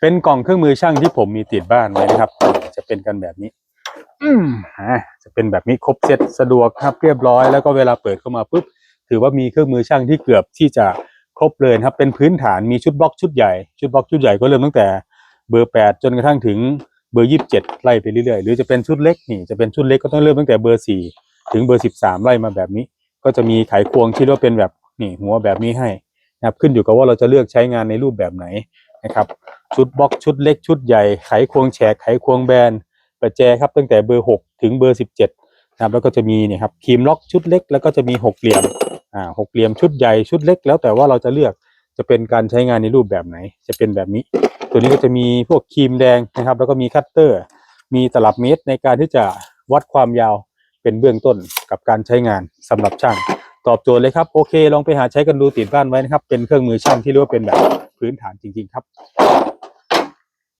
เป็นกล่องเครื่องมือช่างที่ผมมีติดบ้านไว้นะครับ จะเป็นกันแบบนี้ อืมอ่าจะเป็นแบบนี้ครบเซตสะดวกครับเรียบร้อยแล้วก็เวลาเปิดเข้ามาปุ๊บถือว่ามีเครื่องมือช่างที่เกือบที่จะครบเลยครับ เป็นพื้นฐานมีชุดบล็อกชุดใหญ่ ชุดบล็อกชุดใหญ่ก็เริ่มตั้งแต่เบอร์แปดจนกระทั่งถึงเบอร์ยี่สิบเจ็ดไล่ไปเรื่อยๆ หรือจะเป็นชุดเล็กนี่จะเป็นชุดเล็กก็ต้องเริ่มตั้งแต่เบอร์สี่ถึงเบอร์สิบสามไล่มาแบบนี้ ก็จะมีไขควงที่เรียกว่าเป็นแบบนี่หัวแบบนี้ให้นะครับขึ้นอยู่กับว่าเราจะเลือกใช้งานในรูปแบบไหน นะครับชุดบล็อกชุดเล็กชุดใหญ่ไขควงแฉกไขควงแบนประแจครับตั้งแต่เบอร์หกถึงเบอร์สิบเจ็ดนะครับแล้วก็จะมีเนี่ยครับครีมล็อกชุดเล็ก แล้วก็จะมีหกเหลี่ยมอ่าหกเหลี่ยมชุดใหญ่ชุดเล็ก แล้วแต่ว่าเราจะเลือกจะเป็นการใช้งานในรูปแบบไหน จะเป็นแบบนี้ ตัวนี้ก็จะมีพวกครีมแดงนะครับ แล้วก็มีคัตเตอร์ มีตลับเมตรในการที่จะวัดความยาวเป็นเบื้องต้นกับการใช้งานสำหรับช่าง ตอบโจทย์เลยครับโอเค ลองไปหาใช้กันดูติดบ้านไว้นะครับ เป็นเครื่องมือช่างที่เรียกว่าเป็นแบบ พื้นฐานจริง ๆ ครับ